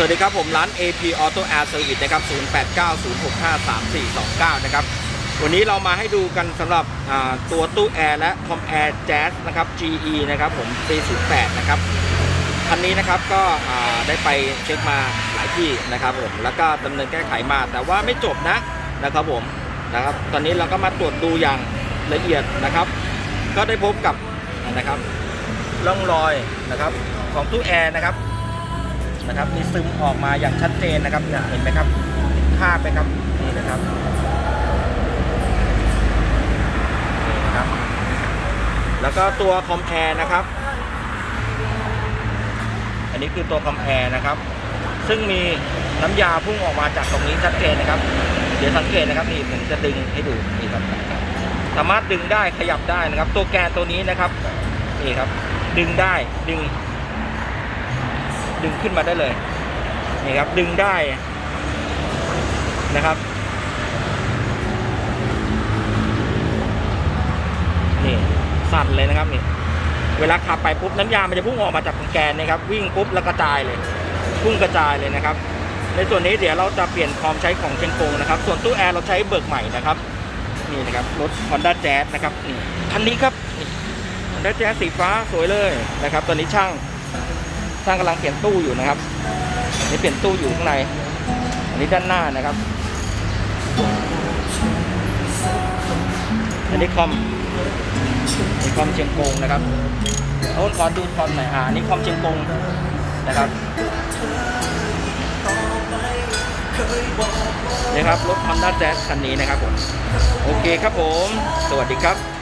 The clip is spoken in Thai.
สวัสดีครับ ผมร้าน AP Auto Air Service นะครับ 0890653429 นะครับ วันนี้เรามาให้ดูกันสำหรับตัวตู้แอร์และคอมแอร์แจ๊สนะครับ GE นะครับผม C08 นะครับ คันนี้นะครับก็ได้ไปเช็คมาหลายที่นะครับผม แล้วก็ดำเนินแก้ไขมาแต่ว่าไม่จบนะนะครับผมนะครับ ตอนนี้เราก็มาตรวจดูอย่างละเอียดนะครับ ก็ได้พบกับนะครับร่องรอยนะครับของตู้แอร์นะครับ นะครับมีซึมออกมาอย่างชัดเจนนะครับเนี่ยเห็นไหมครับคราบไหมครับนี่นะครับนี่นะครับ แล้วก็ตัวคอมแอร์นะครับ อันนี้คือตัวคอมแอร์นะครับ ซึ่งมีน้ำยาพุ่งออกมาจากตรงนี้ชัดเจนนะครับ เดี๋ยวสังเกตนะครับนี่ผมจะดึงให้ดูนี่ครับ สามารถดึงได้ขยับได้นะครับ ตัวแกนตัวนี้นะครับนี่ครับ ดึงได้ดึง ดึงขึ้นมาได้เลยนี่ครับดึงได้นะครับนี่สั่นเลยนะครับนี่เวลาขับไปปุ๊บน้ำยามันจะพุ่งออกมาจากแกนนะครับ วิ่งปุ๊บแล้วกระจายเลย พุ่งกระจายเลยนะครับ ในส่วนนี้เดี๋ยวเราจะเปลี่ยนคอมใช้ของเชียงกงนะครับ ส่วนตู้แอร์เราใช้เบิกใหม่นะครับนี่นะครับรถ Honda Jazz นะครับนี่คันนี้ครับนี่ Honda Jazz สีฟ้าสวยเลยนะครับตอนนี้ช่าง ช่างกำลังเปลี่ยนตู้อยู่นะครับนี่เปลี่ยนตู้อยู่ข้างใน อันนี้ด้านหน้านะครับ อันนี้คอมนี่คอมเชียงกงนะครับโอ้ขอดูคอมหน่อยอ่าอันนี่คอมเชียงกงนะครับนี่ครับรถ Honda Jazz คันนี้นะครับผม โอเคครับผม สวัสดีครับ